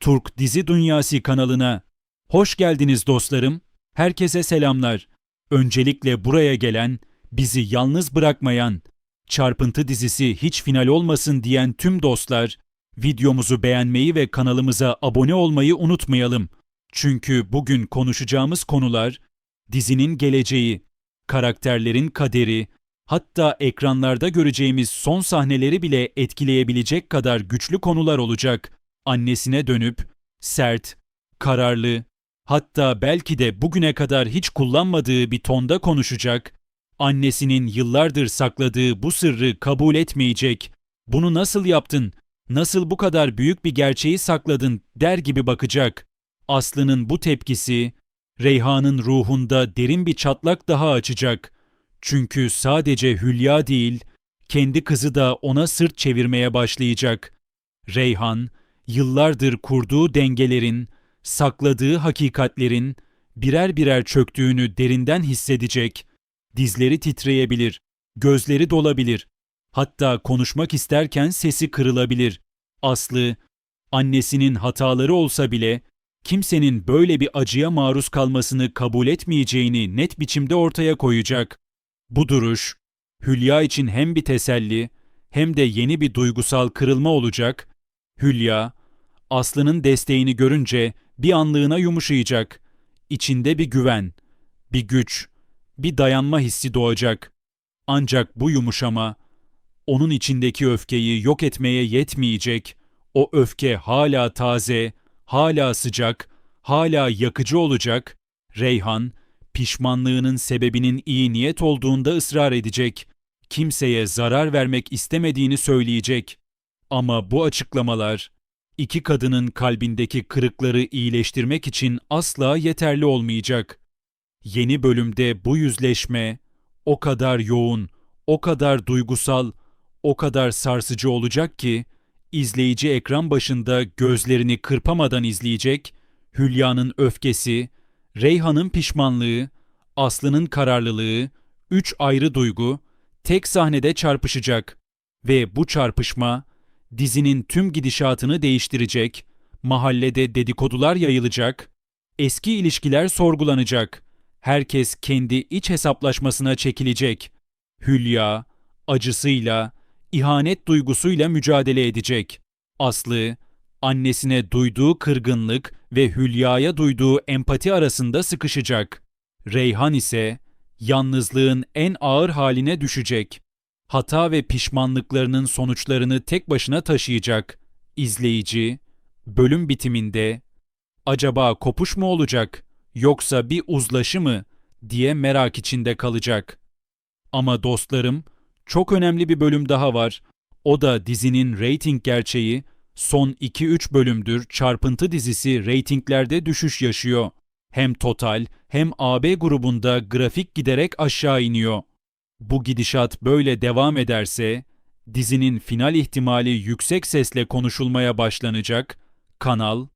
Türk Dizi Dünyası kanalına hoş geldiniz dostlarım. Herkese selamlar. Öncelikle buraya gelen, bizi yalnız bırakmayan, çarpıntı dizisi hiç final olmasın diyen tüm dostlar, videomuzu beğenmeyi ve kanalımıza abone olmayı unutmayalım. Çünkü bugün konuşacağımız konular dizinin geleceği, karakterlerin kaderi, hatta ekranlarda göreceğimiz son sahneleri bile etkileyebilecek kadar güçlü konular olacak. Annesine dönüp sert, kararlı, hatta belki de bugüne kadar hiç kullanmadığı bir tonda konuşacak. Annesinin yıllardır sakladığı bu sırrı kabul etmeyecek. Bunu nasıl yaptın? Nasıl bu kadar büyük bir gerçeği sakladın der gibi bakacak. Aslı'nın bu tepkisi Reyhan'ın ruhunda derin bir çatlak daha açacak. Çünkü sadece Hülya değil, kendi kızı da ona sırt çevirmeye başlayacak. Reyhan, yıllardır kurduğu dengelerin, sakladığı hakikatlerin birer birer çöktüğünü derinden hissedecek. Dizleri titreyebilir, gözleri dolabilir. Hatta konuşmak isterken sesi kırılabilir. Aslı, annesinin hataları olsa bile kimsenin böyle bir acıya maruz kalmasını kabul etmeyeceğini net biçimde ortaya koyacak. Bu duruş, Hülya için hem bir teselli hem de yeni bir duygusal kırılma olacak. Hülya, Aslı'nın desteğini görünce bir anlığına yumuşayacak. İçinde bir güven, bir güç, bir dayanma hissi doğacak. Ancak bu yumuşama, onun içindeki öfkeyi yok etmeye yetmeyecek. O öfke hala taze, hala sıcak, hala yakıcı olacak. Reyhan, pişmanlığının sebebinin iyi niyet olduğunda ısrar edecek. Kimseye zarar vermek istemediğini söyleyecek. Ama bu açıklamalar iki kadının kalbindeki kırıkları iyileştirmek için asla yeterli olmayacak. Yeni bölümde bu yüzleşme o kadar yoğun, o kadar duygusal, o kadar sarsıcı olacak ki izleyici ekran başında gözlerini kırpamadan izleyecek, Hülya'nın öfkesi, Reyhan'ın pişmanlığı, Aslı'nın kararlılığı, üç ayrı duygu tek sahnede çarpışacak ve bu çarpışma dizinin tüm gidişatını değiştirecek, mahallede dedikodular yayılacak, eski ilişkiler sorgulanacak, herkes kendi iç hesaplaşmasına çekilecek. Hülya, acısıyla, ihanet duygusuyla mücadele edecek. Aslı, annesine duyduğu kırgınlık ve Hülya'ya duyduğu empati arasında sıkışacak. Reyhan ise yalnızlığın en ağır haline düşecek. Hata ve pişmanlıklarının sonuçlarını tek başına taşıyacak. İzleyici, bölüm bitiminde acaba kopuş mu olacak yoksa bir uzlaşı mı diye merak içinde kalacak. Ama dostlarım, çok önemli bir bölüm daha var. O da dizinin reyting gerçeği. Son 2-3 bölümdür çarpıntı dizisi reytinglerde düşüş yaşıyor. Hem total hem AB grubunda grafik giderek aşağı iniyor. Bu gidişat böyle devam ederse dizinin final ihtimali yüksek sesle konuşulmaya başlanacak. Kanal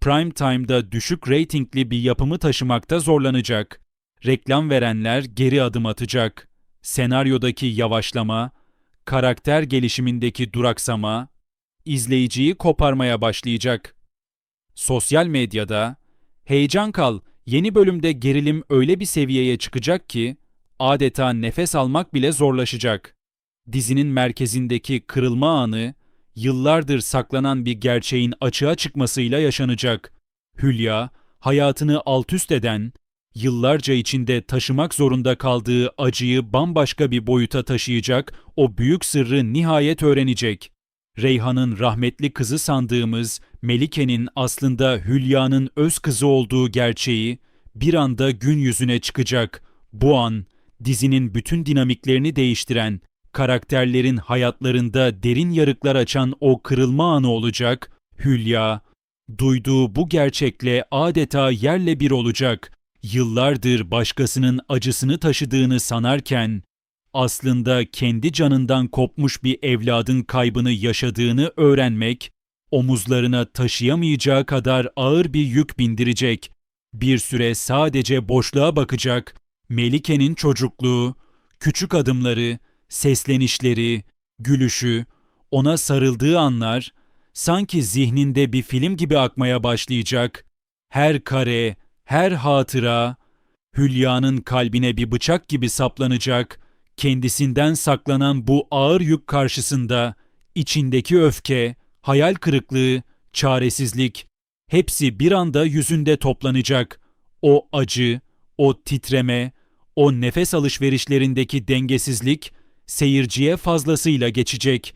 prime time'da düşük reytingli bir yapımı taşımakta zorlanacak. Reklam verenler geri adım atacak senaryodaki yavaşlama, karakter gelişimindeki duraksama, izleyiciyi koparmaya başlayacak. Sosyal medyada, heyecan kal, yeni bölümde gerilim öyle bir seviyeye çıkacak ki, adeta nefes almak bile zorlaşacak. Dizinin merkezindeki kırılma anı, yıllardır saklanan bir gerçeğin açığa çıkmasıyla yaşanacak. Hülya, hayatını altüst eden, yıllarca içinde taşımak zorunda kaldığı acıyı bambaşka bir boyuta taşıyacak, o büyük sırrı nihayet öğrenecek. Reyhan'ın rahmetli kızı sandığımız Melike'nin aslında Hülya'nın öz kızı olduğu gerçeği bir anda gün yüzüne çıkacak. Bu an dizinin bütün dinamiklerini değiştiren, karakterlerin hayatlarında derin yarıklar açan o kırılma anı olacak. Hülya, duyduğu bu gerçekle adeta yerle bir olacak yıllardır başkasının acısını taşıdığını sanarken aslında kendi canından kopmuş bir evladın kaybını yaşadığını öğrenmek omuzlarına taşıyamayacağı kadar ağır bir yük bindirecek. Bir süre sadece boşluğa bakacak. Melike'nin çocukluğu, küçük adımları, seslenişleri, gülüşü, ona sarıldığı anlar sanki zihninde bir film gibi akmaya başlayacak. Her kare, her hatıra, Hülya'nın kalbine bir bıçak gibi saplanacak. Kendisinden saklanan bu ağır yük karşısında içindeki öfke, hayal kırıklığı, çaresizlik hepsi bir anda yüzünde toplanacak. O acı, o titreme, o nefes alışverişlerindeki dengesizlik seyirciye fazlasıyla geçecek.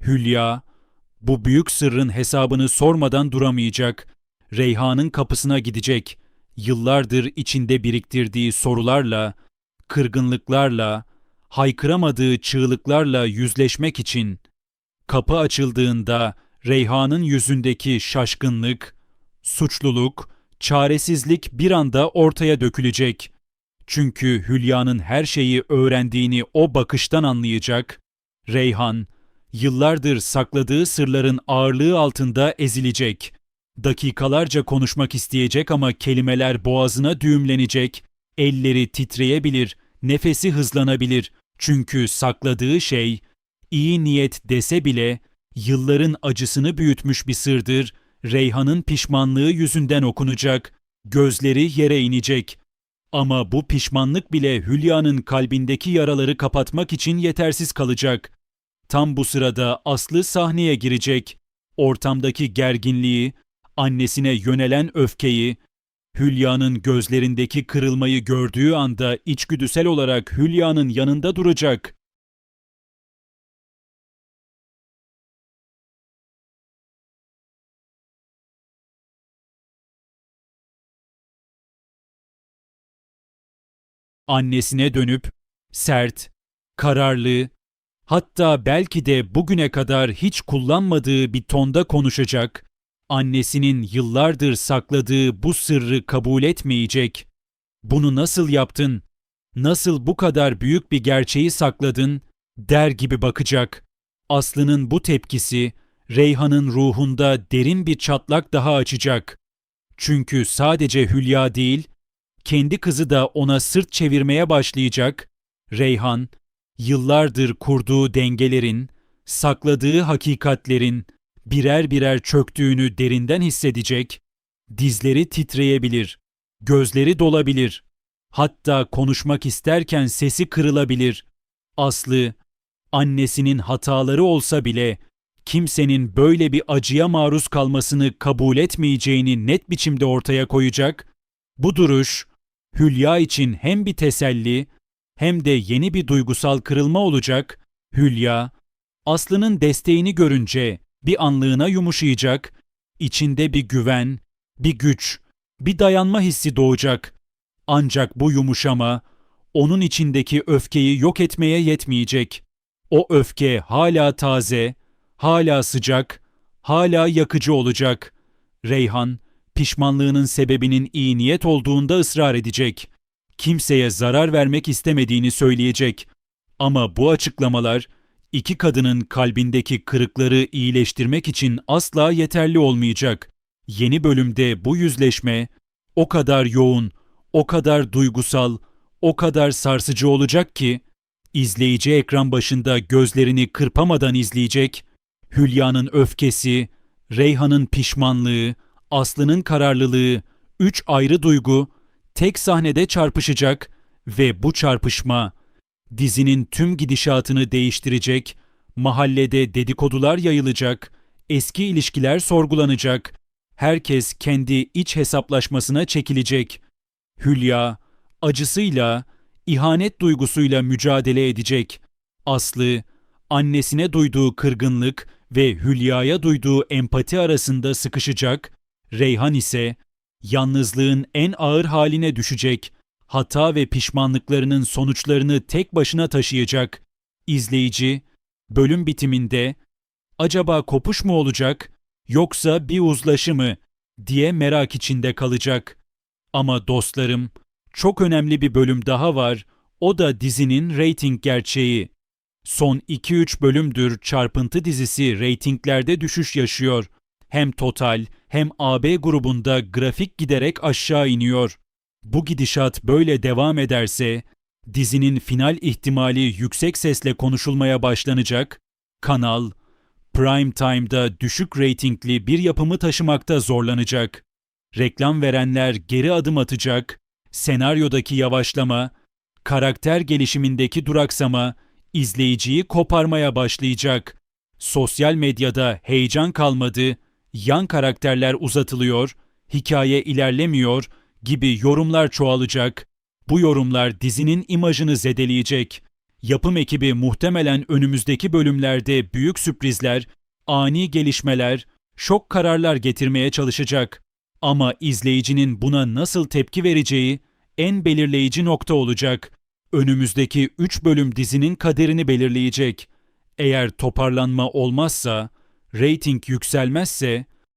Hülya bu büyük sırrın hesabını sormadan duramayacak. Reyhan'ın kapısına gidecek. Yıllardır içinde biriktirdiği sorularla, kırgınlıklarla, haykıramadığı çığlıklarla yüzleşmek için kapı açıldığında Reyhan'ın yüzündeki şaşkınlık, suçluluk, çaresizlik bir anda ortaya dökülecek. Çünkü Hülya'nın her şeyi öğrendiğini o bakıştan anlayacak. Reyhan, yıllardır sakladığı sırların ağırlığı altında ezilecek. Dakikalarca konuşmak isteyecek ama kelimeler boğazına düğümlenecek. Elleri titreyebilir, nefesi hızlanabilir. Çünkü sakladığı şey, iyi niyet dese bile yılların acısını büyütmüş bir sırdır. Reyhan'ın pişmanlığı yüzünden okunacak. Gözleri yere inecek. Ama bu pişmanlık bile Hülya'nın kalbindeki yaraları kapatmak için yetersiz kalacak. Tam bu sırada Aslı sahneye girecek. Ortamdaki gerginliği, annesine yönelen öfkeyi, Hülya'nın gözlerindeki kırılmayı gördüğü anda içgüdüsel olarak Hülya'nın yanında duracak. Annesine dönüp sert, kararlı, hatta belki de bugüne kadar hiç kullanmadığı bir tonda konuşacak, annesinin yıllardır sakladığı bu sırrı kabul etmeyecek. Bunu nasıl yaptın? Nasıl bu kadar büyük bir gerçeği sakladın? der gibi bakacak. Aslı'nın bu tepkisi Reyhan'ın ruhunda derin bir çatlak daha açacak. Çünkü sadece Hülya değil, kendi kızı da ona sırt çevirmeye başlayacak. Reyhan, yıllardır kurduğu dengelerin, sakladığı hakikatlerin birer birer çöktüğünü derinden hissedecek, dizleri titreyebilir, gözleri dolabilir, hatta konuşmak isterken sesi kırılabilir. Aslı, annesinin hataları olsa bile kimsenin böyle bir acıya maruz kalmasını kabul etmeyeceğini net biçimde ortaya koyacak. Bu duruş Hülya için hem bir teselli hem de yeni bir duygusal kırılma olacak. Hülya, Aslı'nın desteğini görünce bir anlığına yumuşayacak, içinde bir güven, bir güç, bir dayanma hissi doğacak. Ancak bu yumuşama onun içindeki öfkeyi yok etmeye yetmeyecek. O öfke hala taze, hala sıcak, hala yakıcı olacak. Reyhan, pişmanlığının sebebinin iyi niyet olduğunda ısrar edecek. Kimseye zarar vermek istemediğini söyleyecek. Ama bu açıklamalar iki kadının kalbindeki kırıkları iyileştirmek için asla yeterli olmayacak. Yeni bölümde bu yüzleşme o kadar yoğun, o kadar duygusal, o kadar sarsıcı olacak ki izleyici ekran başında gözlerini kırpamadan izleyecek. Hülya'nın öfkesi, Reyhan'ın pişmanlığı, Aslı'nın kararlılığı, üç ayrı duygu tek sahnede çarpışacak ve bu çarpışma dizinin tüm gidişatını değiştirecek, mahallede dedikodular yayılacak, eski ilişkiler sorgulanacak, herkes kendi iç hesaplaşmasına çekilecek. Hülya, acısıyla, ihanet duygusuyla mücadele edecek. Aslı, annesine duyduğu kırgınlık ve Hülya'ya duyduğu empati arasında sıkışacak, Reyhan ise yalnızlığın en ağır haline düşecek, hata ve pişmanlıklarının sonuçlarını tek başına taşıyacak. İzleyici, bölüm bitiminde acaba kopuş mu olacak yoksa bir uzlaşı mı diye merak içinde kalacak. Ama dostlarım, çok önemli bir bölüm daha var. O da dizinin reyting gerçeği. Son 2-3 bölümdür çarpıntı dizisi reytinglerde düşüş yaşıyor. Hem Total hem AB grubunda grafik giderek aşağı iniyor. Bu gidişat böyle devam ederse dizinin final ihtimali yüksek sesle konuşulmaya başlanacak. Kanal, prime time'da düşük reytingli bir yapımı taşımakta zorlanacak. Reklam verenler geri adım atacak, senaryodaki yavaşlama, karakter gelişimindeki duraksama izleyiciyi koparmaya başlayacak. Sosyal medyada heyecan kalmadı, yan karakterler uzatılıyor, hikaye ilerlemiyor gibi yorumlar çoğalacak. Bu yorumlar dizinin imajını zedeleyecek. Yapım ekibi muhtemelen önümüzdeki bölümlerde büyük sürprizler, ani gelişmeler, şok kararlar getirmeye çalışacak. Ama izleyicinin buna nasıl tepki vereceği en belirleyici nokta olacak. Önümüzdeki 3 bölüm dizinin kaderini belirleyecek. Eğer toparlanma olmazsa, reyting yükselmezse